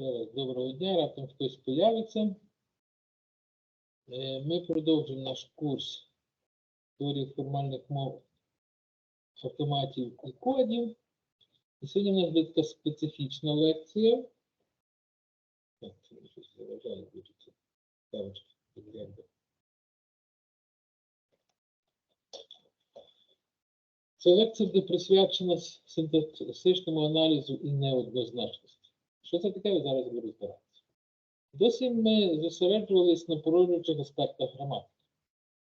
Так, Доброго дня, раптом хтось появиться. Е, Ми продовжуємо наш курс теорії формальних мов автоматів і кодів. І сьогодні у нас буде така специфічна лекція. Так, це щось. Ця лекція буде присвячена с- синтаксичному аналізу і неоднозначності. Що це таке, ви зараз буду розбиратися. Досі ми зосереджувались на породжуючих аспектах граматики.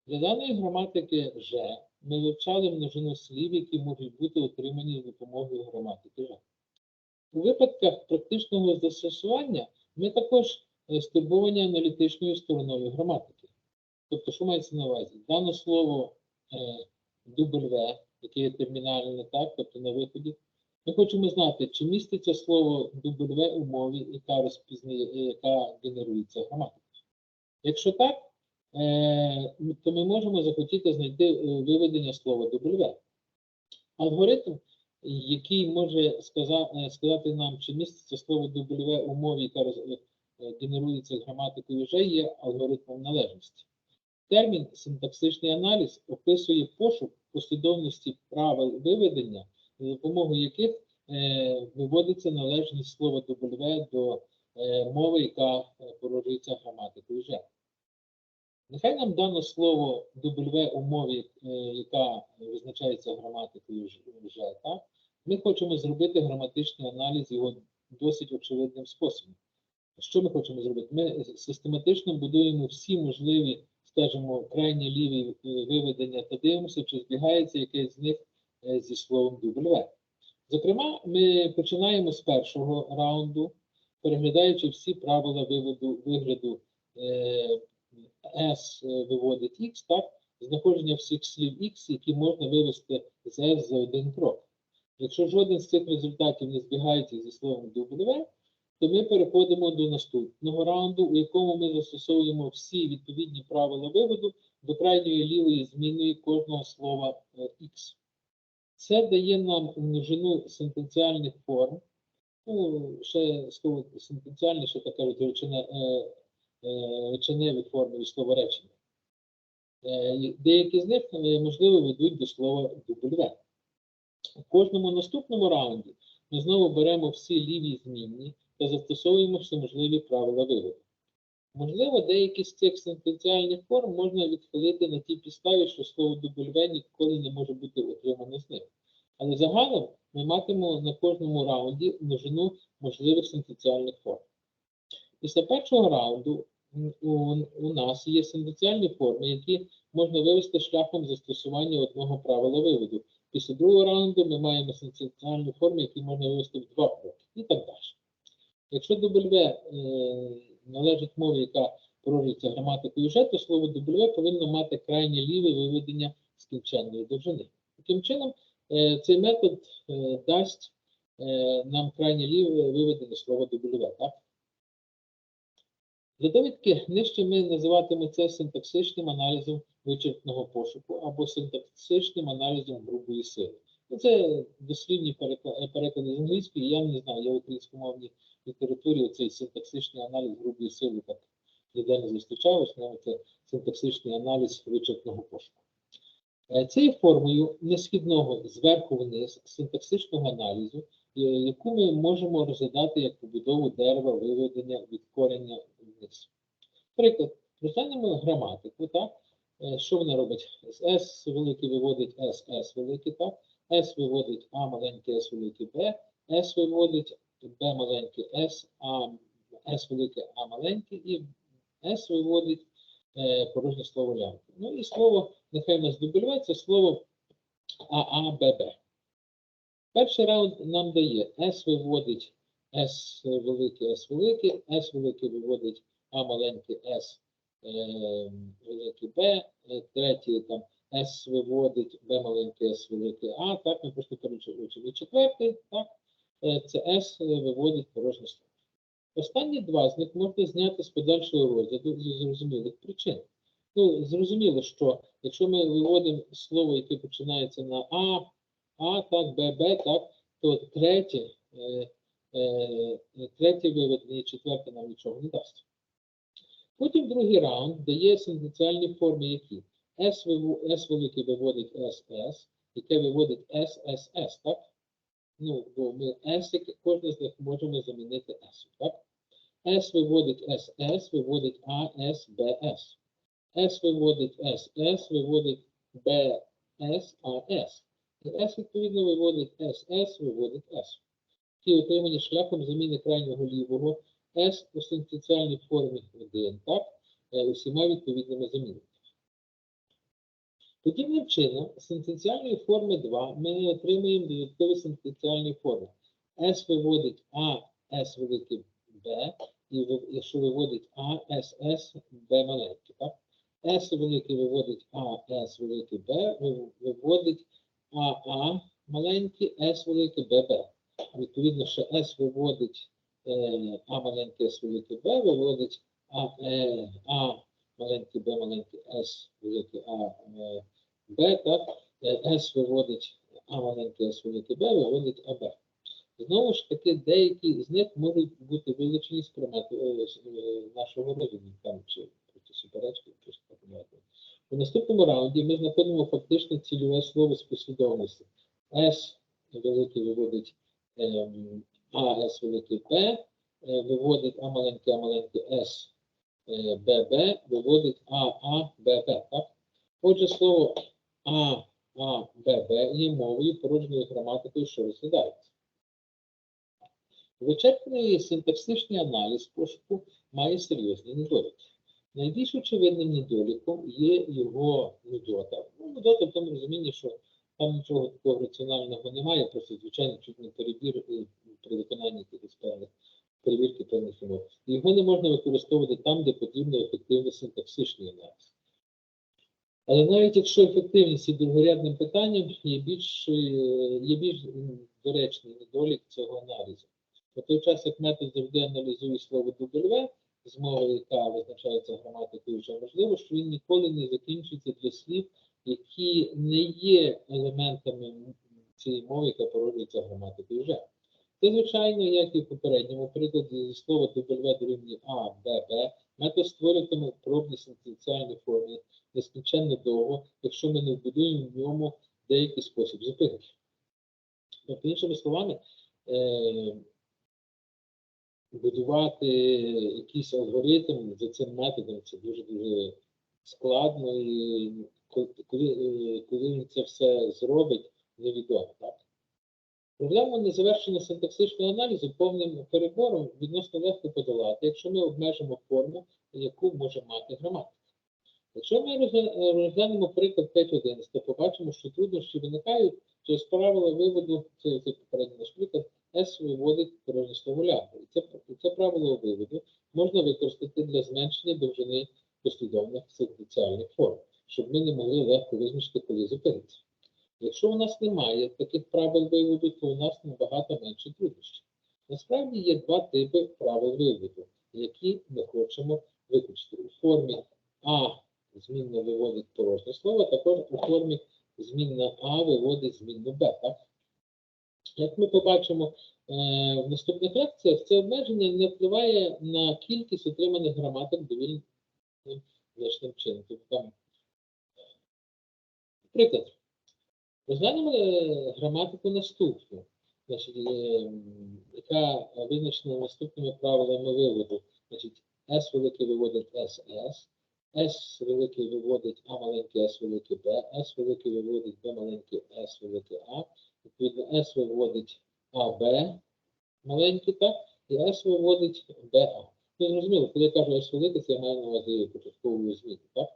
Для даної граматики «же» ми вивчали множину слів, які можуть бути отримані з допомогою граматики «же». У випадках практичного застосування ми також е, стурбовані аналітичною стороною граматики. Тобто, що мається на увазі? Дане слово е, W, яке є термінальне, так, тобто на виході, ми хочемо знати, чи міститься слово W у мові, яка яка генерується граматикою. Якщо так, е, то ми можемо захотіти знайти е, виведення слова W. Алгоритм, який може е, сказати нам, чи міститься слово W у мові, яка генерується граматикою, вже є алгоритмом належності. Термін синтаксичний аналіз описує пошук послідовності правил виведення, за допомогою яких е, виводиться належність слова W до е, мови, яка е, породжується граматикою «же». Нехай нам дано слово W у мові, яка визначається граматикою «же»? Ми хочемо зробити граматичний аналіз його досить очевидним способом. Що ми хочемо зробити? Ми систематично будуємо всі можливі, скажімо, крайні ліві виведення та дивимося, чи збігається якесь з них зі словом W. Зокрема, ми починаємо з першого раунду, переглядаючи всі правила виводу вигляду е, S е, виводить X, так, знаходження всіх слів X, які можна вивести з S за один крок. Якщо жоден з цих результатів не збігається зі словом W, то ми переходимо до наступного раунду, у якому ми застосовуємо всі відповідні правила виводу до крайньої лівої змінної кожного слова е, X. Це дає нам множину сентенціальних форм. Ну, ще слово сентенціальне, що так кажуть, речене, е, е, реченеві форми від слова речення. Е, деякі з них, можливо, ведуть до слова W. У кожному наступному раунді ми знову беремо всі ліві змінні та застосовуємо всеможливі правила виводу. Можливо, деякі з цих сентенціальних форм можна відхилити на тій підставі, що слово W ніколи не може бути отримано з них. Але загалом ми матимемо на кожному раунді множину можливих сентенціальних форм. Після першого раунду у, нас є сентенціальні форми, які можна вивести шляхом застосування одного правила виводу. Після другого раунду ми маємо сентенціальні форми, які можна вивести в два кроки і так далі. Якщо W належить мові, яка породжується граматикою «же», то слово W повинно мати крайнє ліве виведення скінченної довжини. Таким чином, е, цей метод е, дасть е, нам крайнє ліве виведення слова W. Так? Для довідки нижче ми називатимемо це синтаксичним аналізом вичерпного пошуку або синтаксичним аналізом грубої сили. Ну, це перекла- переклади з англійської, я не знаю, я в українськомовній літературі цей синтаксичний аналіз грубої сили так ніде не зустрічав, в це синтаксичний аналіз вичерпного пошуку. Е, Це є формою несхідного зверху вниз синтаксичного аналізу, е, яку ми можемо розглядати як побудову дерева виведення від корення вниз. Приклад, розглянемо граматику, так? Е, Що вона робить? З S великий виводить S, S великий, так? S виводить А маленький, S великий B, S виводить B маленький S, А S велике, А маленький, і S виводить е, порожнє слово лямки. Ну і слово, нехай нас це слово ААББ. Перший раунд нам дає S виводить S велике, S велике, S велике виводить А маленьке, S е, велике Б, е, третій там S виводить Б маленьке, S велике А, так, ми просто перечуємо. Четвертий, так, е, це S виводить порожнє слово. Останні два з них можна зняти з подальшого розгляду зі зрозумілих причин. Ну, зрозуміло, що якщо ми виводимо слово, яке починається на А, А, так, Б, Б, так, то третє, е, е, третє виведення четверте нам нічого не дасть. Потім другий раунд дає сентенціальні форми, які S, S велике виводить SS, яке виводить SSS, так? Ну, бо ми S, кожне з них можемо замінити S, так? S виводить SS, виводить AS, BS. S виводить SS, виводить BS, AS. І S, відповідно, виводить SS, виводить S. Ті отримані шляхом заміни крайнього лівого S у синтеціальній формі 1, так? Е, Усіма відповідними замінами. Подібним чином, з синтенціальної форми 2 ми отримуємо додаткові синтенціальні форми. S виводить А, S велике B, і якщо виводить А, S, S, B маленьке, так? S велике виводить А, S велике B, виводить А, А маленьке, S велике, Б, Б. Відповідно, що S виводить А маленьке, S велике, Б, виводить А, А маленьке, Б маленьке, S велике, А, е, Б, так? Е, S виводить А маленьке, S велике, Б, виводить АБ. Знову ж таки, деякі з них можуть бути вилучені з предмету е, е, нашого розуму, там чи проти суперечки, просто мовити. У наступному раунді ми знаходимо фактично цільове слово з послідовності. S великий виводить ем, А, С великий П, е, виводить А маленький, А маленький С, е, Б, Б, виводить А, А, Б, Б, так? Отже, слово А, А, Б, Б є мовою породженою граматикою, що розглядається. Вичерпний синтаксичний аналіз пошуку має серйозні недоліки. Найбільш очевидним недоліком є його нудота. Ну, нудота в тому розумінні, що там нічого такого раціонального немає, просто звичайно чуть не перебір е, при виконанні якихось певних перевірки певних умов. Його не можна використовувати там, де потрібно ефективний синтаксичний аналіз. Але навіть якщо ефективність є другорядним питанням, є більш, е, є більш доречний недолік цього аналізу. У той час, як метод завжди аналізує слово W, з яка визначається граматикою, вже можливо, що він ніколи не закінчується для слів, які не є елементами цієї мови, яка породжується граматикою вже. Це, звичайно, як і в попередньому прикладі зі слова W дорівнює А, Б, Б, метод створюватиме в пробній синтенціальній формі нескінченно довго, якщо ми не вбудуємо в ньому деякий спосіб зупинки. Тобто, іншими словами, е, будувати якийсь алгоритм за цим методом це дуже-дуже складно, і коли, е, коли він це все зробить, невідомо. Так? Проблему незавершеного синтаксичного аналізу повним перебором відносно легко подолати, якщо ми обмежимо форму, яку може мати граматика. Якщо ми розглянемо приклад 5.11, то побачимо, що труднощі виникають через правила виводу, це, це попередній наш приклад, S виводить порожнє слово лямбда. І це, це правило виводу можна використати для зменшення довжини послідовних синтеціальних форм, щоб ми не могли легко визначити, коли зупинитися. Якщо у нас немає таких правил виводу, то у нас набагато менше труднощів. Насправді є два типи правил виводу, які ми хочемо виключити. У формі А змінно виводить порожнє слово, також у формі змінна А виводить змінну Б. Так? Як ми побачимо е, в наступних лекціях, це обмеження не впливає на кількість отриманих граматик довільним значним чином. Тобто Приклад. Розглянемо е, граматику наступну, значить, е, яка визначена наступними правилами виводу. Значить, S великий виводить SS, S великий виводить А маленький S великий B, S великий виводить B маленький S великий А, відповідно S виводить АБ маленький, так, і S виводить БА. Ну, зрозуміло, коли я кажу S великий, це я маю на увазі початкову зміну, так?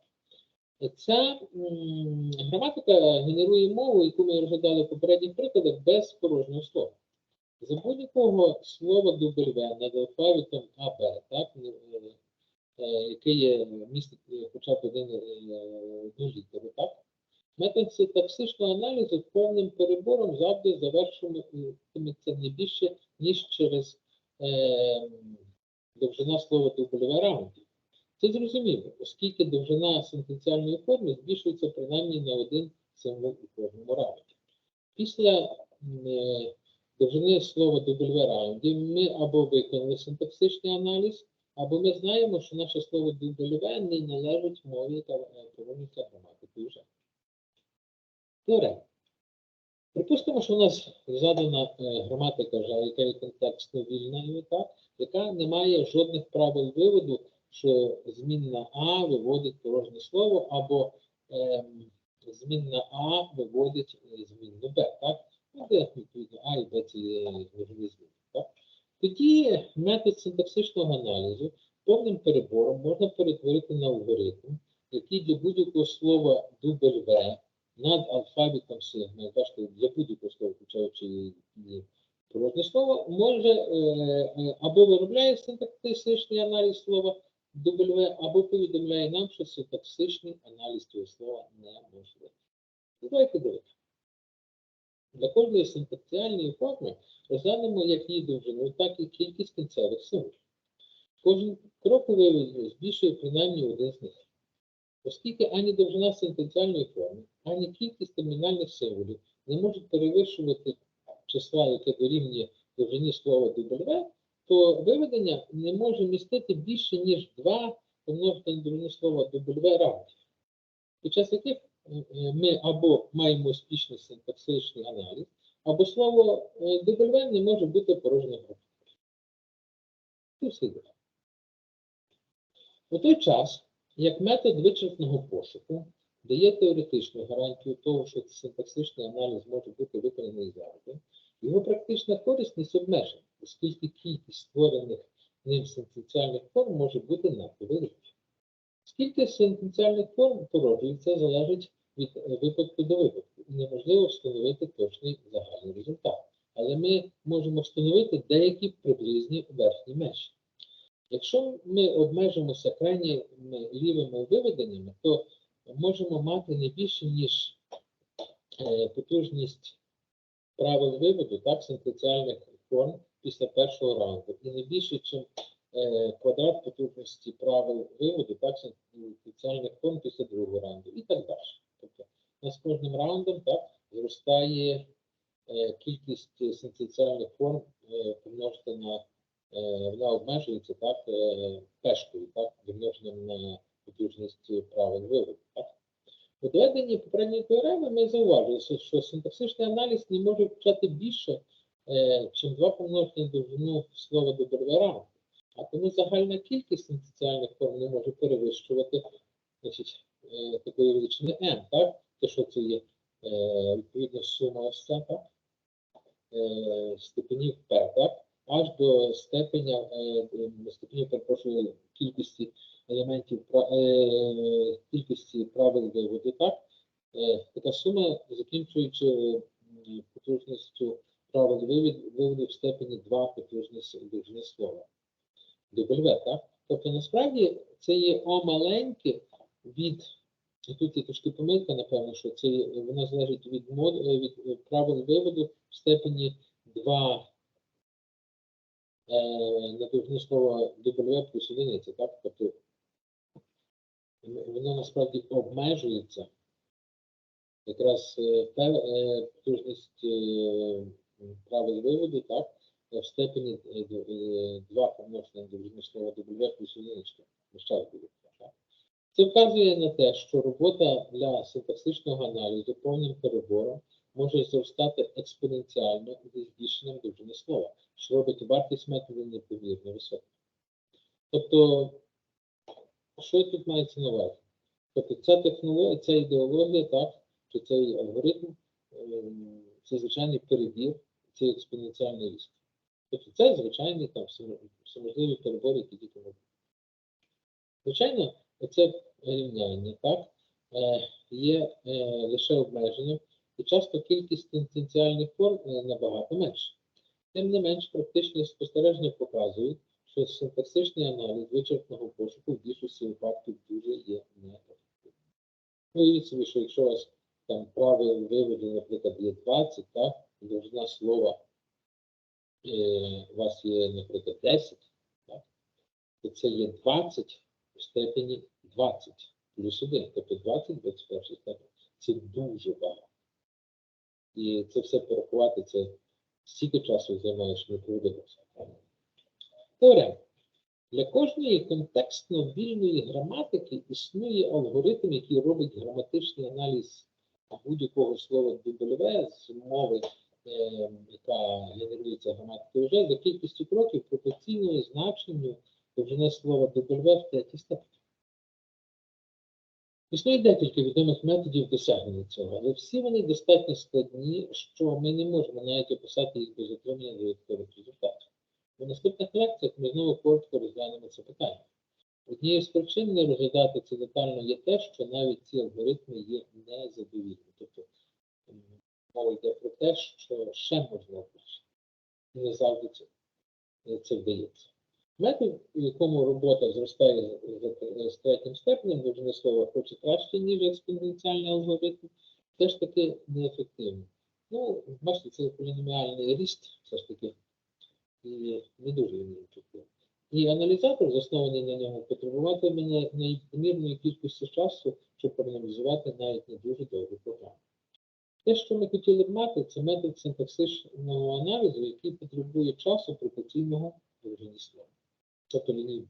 Ця граматика генерує мову, яку ми розглядали в попередніх прикладах, без порожнього слова. За будь-якого слова W над алфавітом АБ, так, е, е, яке є містить е, хоча б один е, одну так, метод синтаксичного аналізу повним перебором завжди завершуватиметься не більше, ніж через е, довжина слова W раунді. Це зрозуміло, оскільки довжина сентенціальної форми збільшується принаймні на один символ у кожному раунді. Після довжини слова W раунді, ми або виконали синтаксичний аналіз, або ми знаємо, що наше слово W не належить мові та е, проводиться граматикою вже. Добре. Припустимо, що у нас задана е, граматика, яка є контекстно вільною, яка не має жодних правил виводу, що змінна А виводить порожнє слово, або ем, змінна А виводить е, змінну Б. Так? Ну, відповідно, А і Б це зміни. Тоді метод синтаксичного аналізу повним перебором можна перетворити на алгоритм, який для будь-якого слова W над алфавітом сигма, бачите, для будь-якого слова, включаючи порожнє слово, може е, е, або виробляє синтаксичний аналіз слова W, або повідомляє нам, що синтаксичний аналіз цього слова неможливий. Давайте дивитися. Для кожної синтаксіальної форми розглянемо як її довжину, так і кількість кінцевих символів. Кожен крок у виводі збільшує принаймні один з них. Оскільки ані довжина сентенціальної форми, ані кількість термінальних символів не можуть перевищувати числа, яке дорівнює довжині слова W, то виведення не може містити більше, ніж 2 помножити на довжину слова W раундів, під час яких е, е, ми або маємо успішний синтаксичний аналіз, або слово е, W не може бути порожньою групою. Це все. У той час, як метод вичерпного пошуку дає теоретичну гарантію того, що синтаксичний аналіз може бути виконаний завжди, його практична корисність обмежена, оскільки кількість створених ним синтенціальних форм може бути надто велика. Скільки синтенціальних форм породжується, залежить від е, випадку до випадку, і неможливо встановити точний загальний результат. Але ми можемо встановити деякі приблизні верхні межі. Якщо ми обмежимося крайніми лівими виведеннями, то можемо мати не більше, ніж е, потужність правил виводу, так, синтеціальних форм після першого раунду. І не більше, ніж е, квадрат потужності правил виводу, так, синтеціальних форм після другого раунду і так далі. Тобто у нас з кожним раундом так, зростає е, кількість синтеціальних форм е, помножити на е, вона обмежується так, е, пешкою, так, домноженням на потужність правил виводу. Так. У доведенні попередньої теореми ми зауважили, що, синтаксичний аналіз не може включати більше, е, чим два помножити довжину слова до ранку. А тому загальна кількість синтеціальних форм не може перевищувати значить, е, такої величини n, так? Те, що це є е, відповідно сума. Е, степенів p, так? аж до степеня, е, е, степенів, перепрошую, кількості елементів е, кількості правил виводу, так? Е, така сума, закінчуючи е, потужністю правил виводу в степені 2 потужності довжини слова. W, так? Тобто насправді це є О маленьке від, і тут є трошки помилка, напевно, що це воно залежить від, мод, від правил виводу в степені 2 е, на довжину слова W плюс одиниця, так? Тобто воно насправді обмежується якраз е, пев- е, потужність е, правил виводу, так, в степені 2 помножити на довжину слова W плюс одиничка. Це вказує на те, що робота для синтаксичного аналізу повним перебором може зростати експоненціально зі збільшенням довжини слова, що робить вартість методу непомірно високою. Тобто, що тут мається на увазі? Тобто ця технологія, ця ідеологія, так, чи цей алгоритм, ем, це звичайний перебір, це експоненціальний ріст. Тобто це звичайний там всемо- всеможливий перебор, який тільки може. Звичайно, це рівняння, так, е, є е, лише обмеженням, і часто кількість тенденціальних форм е, набагато менша. Тим не менш, практичні спостереження показують, що синтаксичний аналіз вичерпного пошуку в більшості випадків дуже є неефективним. Ну, уявіть собі, що якщо у вас там правил виводу, наприклад, є 20, так, довжина слова е, у вас є, наприклад, 10, так, то це є 20 в степені 20 плюс 1, тобто 20 21 степень. Це дуже багато. І це все порахувати, це Стільки часу займаєш не проводилося. Теорема. Для кожної контекстно вільної граматики існує алгоритм, який робить граматичний аналіз будь-якого слова W з мови, е, яка генерується граматикою вже за кількістю кроків пропорційною значенню довжини слова W в третій степені. Існує декілька відомих методів досягнення цього, але всі вони достатньо складні, що ми не можемо навіть описати їх без отримання додаткових результатів. У наступних лекціях ми знову коротко розглянемо це питання. Однією з причин не розглядати це детально є те, що навіть ці алгоритми є незадовільні. Тобто мова йде про те, що ще можна облегшити. І не завжди це, це вдається. Метод, у якому робота зростає з- третім степенем, довжини слова хоч краще, ніж експоненціальний алгоритм, все ж таки неефективний. Ну, бачите, це поліноміальний ріст, все ж таки, і не дуже він. І аналізатор, заснований на ньому, потребуватиме не- неймовірної кількості часу, щоб проаналізувати навіть не дуже довгу програму. Те, що ми хотіли б мати, це метод синтаксичного аналізу, який потребує часу пропорційного довжині слова. Тобто лінійного.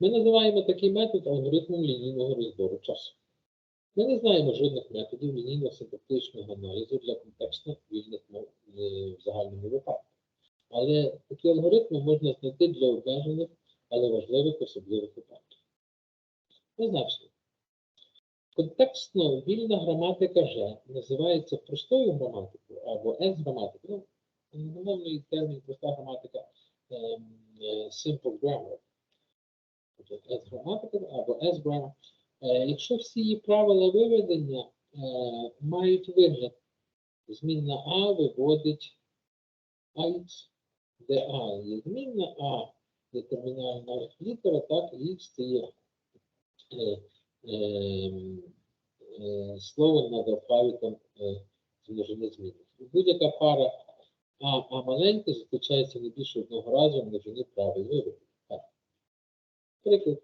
Ми називаємо такий метод алгоритмом лінійного розбору часу. Ми не знаємо жодних методів лінійного синтактичного аналізу для контекстно вільних мов е, в загальному випадку. Але такі алгоритми можна знайти для обмежених, але важливих особливих випадків. Позначення. Контекстно вільна граматика Ж називається простою граматикою або S-граматикою. Ну, англомовний термін проста граматика ем, е, simple grammar. Тобто S-граматика або S-grammar. Е, Якщо всі її правила виведення е, мають вигляд, змінна А виводить AX, де А є змінна, А є термінальна літера, так, і X це є е, е, е, слово над алфавітом е, множини змінних. Будь-яка пара А, А маленьке зустрічається не більше одного разу в множині виведення. Так. Приклад.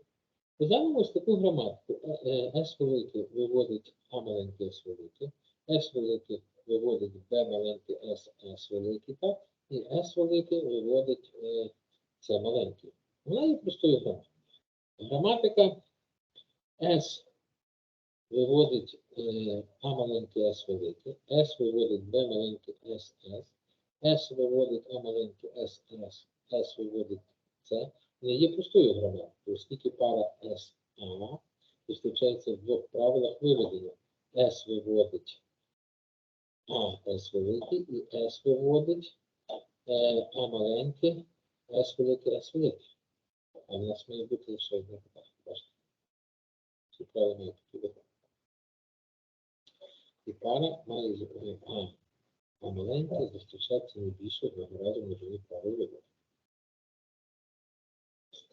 Розглянемо ось таку граматику. Е, е, S велике виводить А маленьке С велике, S велике виводить Б маленьке С, С велике, так? І S велике виводить е, С маленьке. Вона є простою граматикою. Граматика S виводить е, А маленьке С велике, S виводить Б маленьке С, С, S виводить А маленьке С, С, С виводить С. Не є простою граматикою, оскільки пара SA зустрічається в двох правилах виведення. S виводить А S великий і S виводить е, А маленьке, S велике, S велике. А в нас має бути лише одне питання. Бачите? Ці правила мають такі вигляд. І пара має з- е, А, а маленьке зустрічається не більше одного разу в множині правил виведення.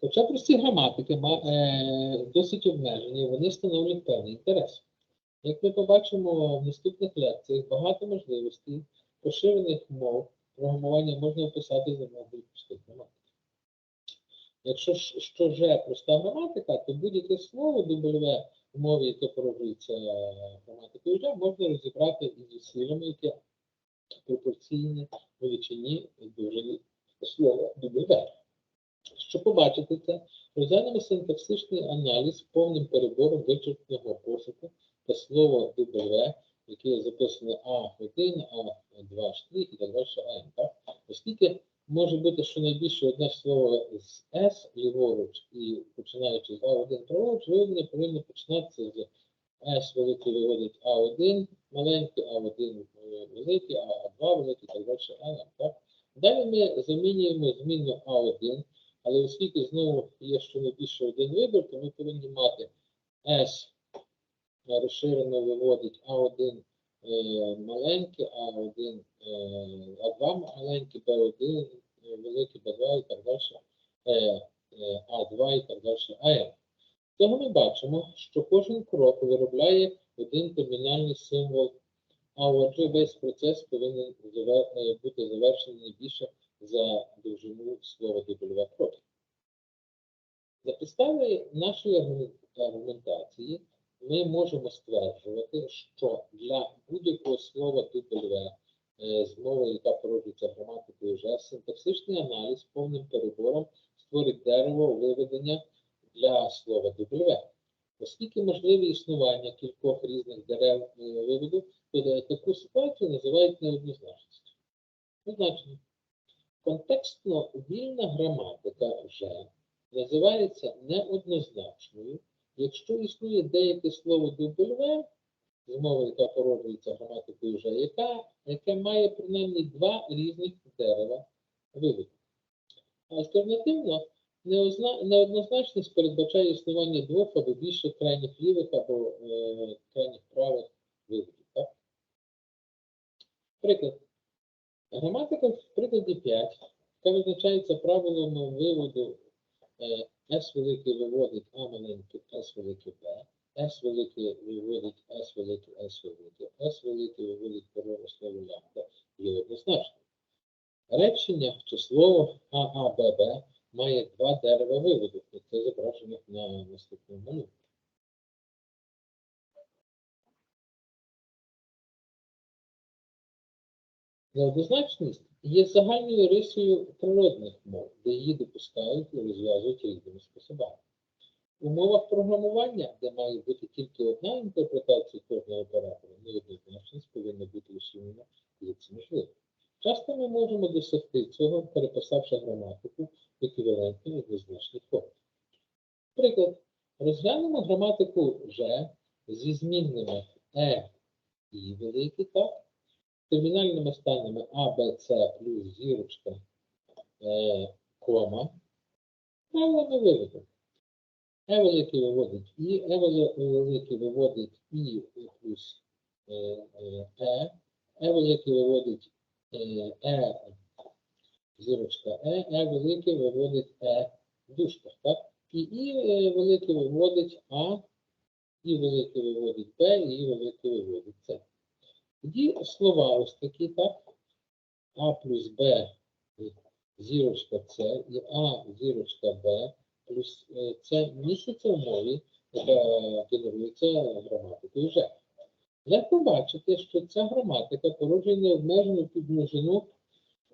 Хоча прості граматики ма- е, досить обмежені, вони становлять певний інтерес. Як ми побачимо в наступних лекціях, багато можливостей поширених мов програмування можна описати за мовою простих граматик. Якщо ж що вже проста граматика, то будь-яке слово W в мові, яке породжується граматикою вже, можна розібрати із зусиллями, яке пропорційне величині довжини слова W. Щоб побачити це, розглянемо синтаксичний аналіз повним перебором вичерпного пошуку та слово W, яке є записане А1, А2 штрих і так далі АН. Так? Оскільки може бути щонайбільше одне слово з S ліворуч і починаючи з А1 праворуч, виведення повинно починатися з S великий виводить А1, маленький А1 великий, А2 великий і так далі АН. Далі ми замінюємо змінну А1 але оскільки знову є щонайбільше один вибір, то ми повинні мати S розширено виводить А1 е, маленький, А1, е, А2 маленький, Б1 е, великий, Б2 і так далі, е, е, А2 і так далі, АМ. Цього ми бачимо, що кожен крок виробляє один термінальний символ, а отже весь процес повинен е, бути завершений більше за довжину слова W кроків. За підставою нашої аргументації ми можемо стверджувати, що для будь-якого слова W е, з мови, яка породжується граматикою вже, синтаксичний аналіз повним перебором створить дерево виведення для слова W. Оскільки можливе існування кількох різних дерев е, виводу, то е, таку ситуацію називають неоднозначністю. Значення. Контекстно вільна граматика вже називається неоднозначною, якщо існує деяке слово W, з мови, яка породжується граматикою вже, яка, яке має принаймні два різних дерева виводу. Альтернативно, неоднозначність передбачає існування двох або більше крайніх лівих або е, крайніх правих виводів. Так? Приклад. Граматика в прикладі 5, яка визначається правилами виводу е, S великий виводить А маленьке, С велике Б, С великий виводить С велике, С велике, С великий виводить первинне слово лямбда, є однозначним. Речення чи слово ААББ має два дерева виводу, і це зображено на наступному малюнку. Неоднозначність є загальною рисою природних мов, де її допускають і розв'язують різними способами. В умовах програмування, де має бути тільки одна інтерпретація кожного оператора, неоднозначність повинна бути усунена, і це можливо. Часто ми можемо досягти цього, переписавши граматику в еквівалентній однозначній формі. Приклад. Розглянемо граматику вже зі змінними е і великі, так? Термінальними станами А, Б, С плюс зірочка, е, кома, правилами виводу. Е великий виводить І, Е великий виводить І плюс е, е, Е, Е великий виводить е, Е, зірочка Е, Е великий виводить Е в дужках, так? І І великий виводить А, І великий виводить Б, І великий виводить С. Тоді слова ось такі, так? А плюс Б зірочка С і А зірочка Б плюс е, це міститься в мові, яка генерується граматикою вже. Легко бачити, що ця граматика породжує необмежену підмножину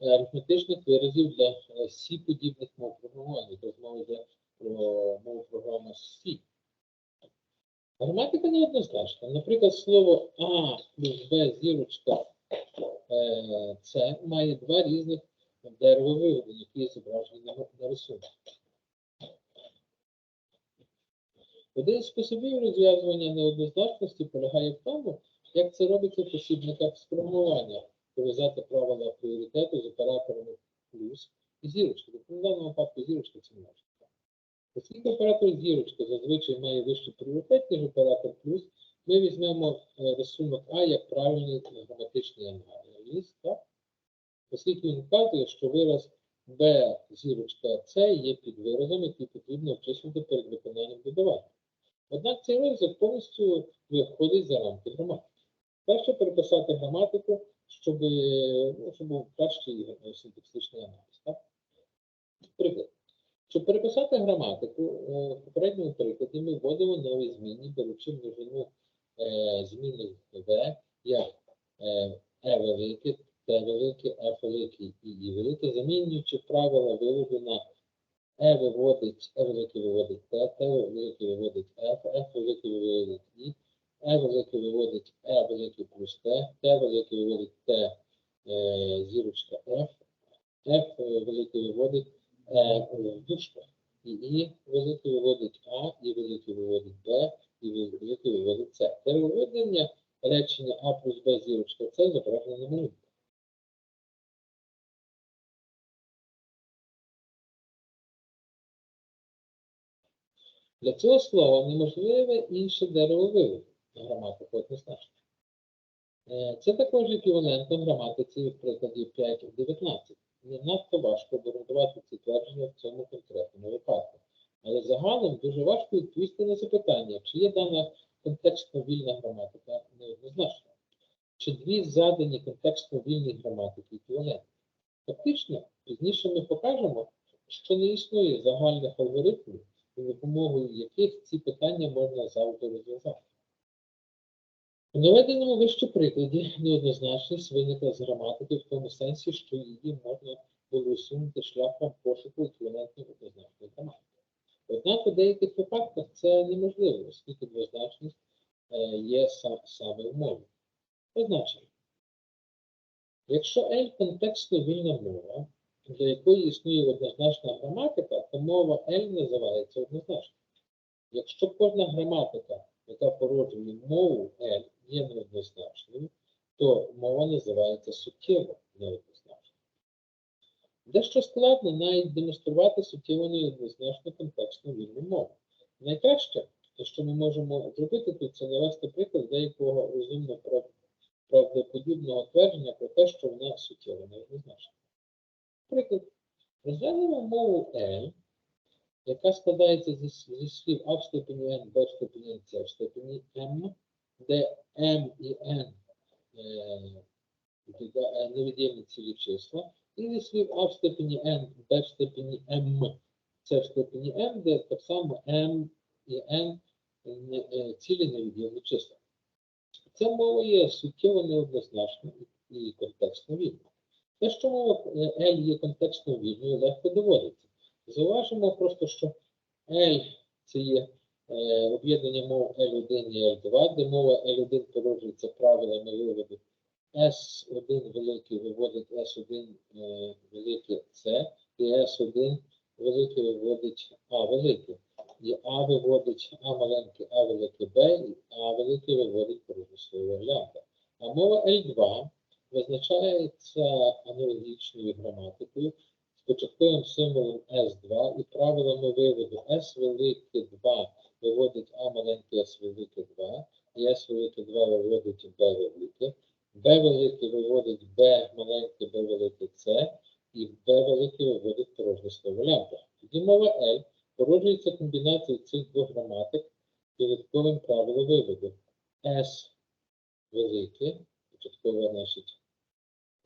е, арифметичних виразів для е, сі подібних мов програмування, тобто мова про мову програми Сі. Граматика неоднозначна. Наприклад, слово А плюс Б зірочка е, С має два різних дерева виводу, які зображені на, рисунку. Один з способів розв'язування неоднозначності полягає в тому, як це робиться в посібниках з програмування, пов'язати правила пріоритету з операторами плюс і зірочки. Тобто в даному випадку зірочка це множення. Оскільки оператор зірочка зазвичай має вищий пріоритет, ніж оператор плюс, ми візьмемо е, рисунок А як правильний граматичний аналіз, так? оскільки він вказує, що вираз Б зірочка С є підвиразом, який потрібно обчислити перед виконанням додавання. Однак цей виразок повністю виходить за рамки граматики. Перше переписати граматику, щоб, ну, щоб був кращий е, синтаксичний аналіз. Так? Приклад. Щоб переписати граматику, е, в попередньому прикладі ми вводимо нові змінні, беручи множину е, змінних В, як е, Е велике, Т велике, Ф велике і І велике, замінюючи правила виводу на Е виводить, Е велике виводить Т, Т велике виводить Ф, Ф велике виводить І, Е велике виводить Е велике плюс Т, Т велике виводить Т зірочка Ф, Ф велике виводить Е, дужках. І І великий виводить А, і великий виводить Б, і великий виводить С. Це виведення речення А плюс Б зірочка С зображено на малюнку. Для цього слова неможливе інше дерево виводу. Граматика однозначно. Е, це також еквівалентно граматиці прикладів 5 в 19. Не надто важко обґрунтувати ці твердження в цьому конкретному випадку. Але загалом дуже важко відповісти на запитання, чи є дана контекстно вільна граматика неоднозначна, чи дві задані контекстно вільні граматики еквівалентні. Фактично, пізніше ми покажемо, що не існує загальних алгоритмів, за допомогою яких ці питання можна завжди розв'язати. У наведеному вище прикладі неоднозначність виникла з граматики в тому сенсі, що її можна було усунути шляхом пошуку еквівалентної однозначної граматики. Однак у деяких випадках це неможливо, оскільки двозначність е, є са- саме в мові. Позначення. Якщо L контекстно вільна мова, для якої існує однозначна граматика, то мова L називається однозначною. Якщо кожна граматика, яка породжує мову L, є неоднозначною, то мова називається суттєво неоднозначною. Дещо складно навіть демонструвати суттєво неоднозначну контекстну вільну мову. Найкраще, що ми можемо зробити тут, це навести приклад деякого розумно правдоподібного твердження про те, що вона суттєво неоднозначна. Приклад. Розглянемо мову L, яка складається зі, зі слів А в степені N, Б в степені С в степені M, де M і N е, е, невід'ємні цілі числа, і слів А в степені N, Б в степені M, С в степені M, де так само M і не- е, цілі невід'ємні числа. Ця мова є суттєво неоднозначна і контекстно вільна. Те, що мова L є контекстно вільною, легко доводиться. Зауважимо просто, що L це є об'єднання мов L1 і L2, де мова L1 породжується правилами виводу S1 великий виводить S1 е, велике C, і S1 велике виводить А велике. І А виводить А маленьке, А велике Б, і А велике виводить порожнє слово лямбда. А мова L2 визначається аналогічною граматикою початковим символом S2 і правилами виводу S велике 2 виводить А маленьке S велике 2, і S велике 2 виводить Б велике, Б велике виводить Б маленьке Б велике С, і Б велике виводить порожнє слово лямбда. Тоді мова L породжується комбінацією цих двох граматик додатковим правилом виводу. S велике, початкова значить,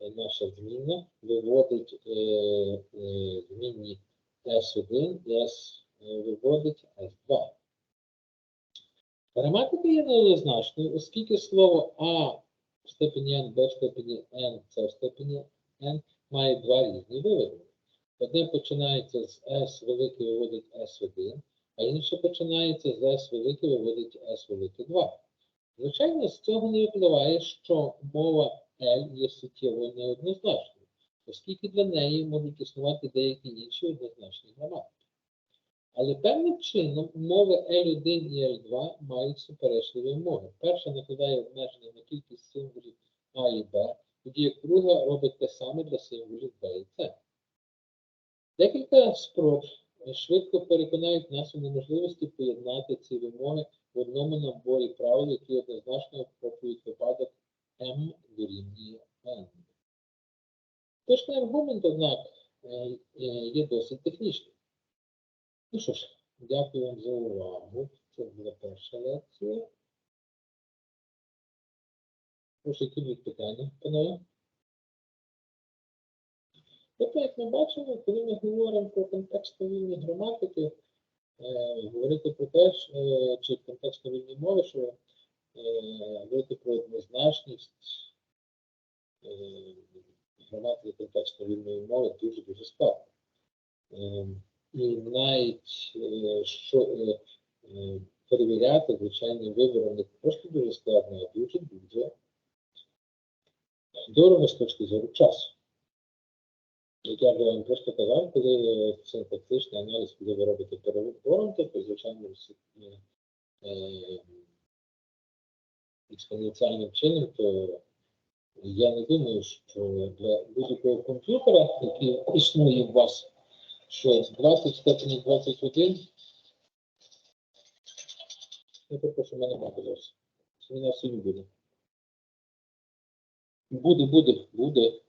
наша змінна, виводить е, е, змінні S1 і S е, виводить S2. Граматика є неоднозначною, оскільки слово А в степені N, Б в степені N, С в степені N має два різні виводи. Одне починається з S велике виводить S1, а інше починається з S велике виводить S велике 2. Звичайно, з цього не випливає, що мова L є суттєво неоднозначною, оскільки для неї можуть існувати деякі інші однозначні граматики. Але певним чином мови L1 і L2 мають суперечливі умови. Перша накладає обмеження на кількість символів А і Б, тоді як друга робить те саме для символів Б і С. Декілька спроб швидко переконають нас у неможливості поєднати ці вимоги в одному наборі правил, які однозначно охоплюють випадок М дорівнює N. Точний аргумент, однак, е, е, є досить технічним. Ну що ж, дякую вам за увагу. Це була перша лекція. Прошу, які будуть питання, панове? Тобто, як ми бачимо, коли ми говоримо про контекстовільні граматики, е, говорити про те, чи контекстовільні мови, що говорити про однозначність е, граматики контекстовільної мови дуже-дуже складно. Е, і навіть е, що е, е, перевіряти звичайним вибором не просто дуже складно, а дуже дуже дорого з точки зору часу. Як я вам просто казав, коли синтаксичний аналіз, коли ви робите то звичайно е, е, експоненціальним чином, то я не думаю, що для будь-якого комп'ютера, який існує у вас, що 20 в степені 21, я попрошу мене мати зараз. Семінар сьогодні буде. Буде, буде, буде.